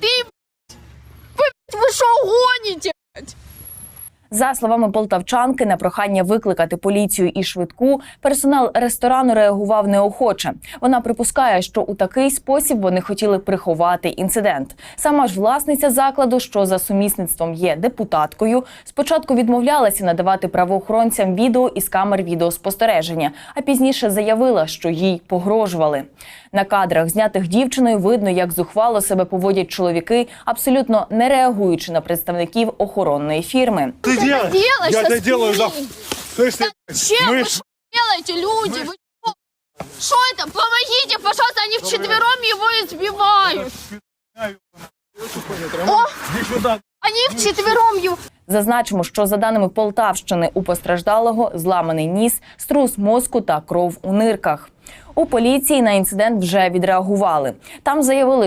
Ты, блядь, вы что гоните? За словами полтавчанки, на прохання викликати поліцію і швидку, персонал ресторану реагував неохоче. Вона припускає, що у такий спосіб вони хотіли приховати інцидент. Сама ж власниця закладу, що за сумісництвом є депутаткою, спочатку відмовлялася надавати правоохоронцям відео із камер відеоспостереження, а пізніше заявила, що їй погрожували. На кадрах, знятих дівчиною, видно, як зухвало себе поводять чоловіки, абсолютно не реагуючи на представників охоронної фірми. Ты делаешь? делаешь Я со это делаю за... спиной? Слышь, ты, Чем вы мы что делаете, люди? Вы что? Что это? Помогите, пожалуйста, они вчетвером его избивают. иди сюда. Они вчетвером его... Зазначимо, що за даними Полтавщини, у постраждалого зламаний ніс, струс мозку та кров у нирках. У поліції на інцидент вже відреагували. Там заявили,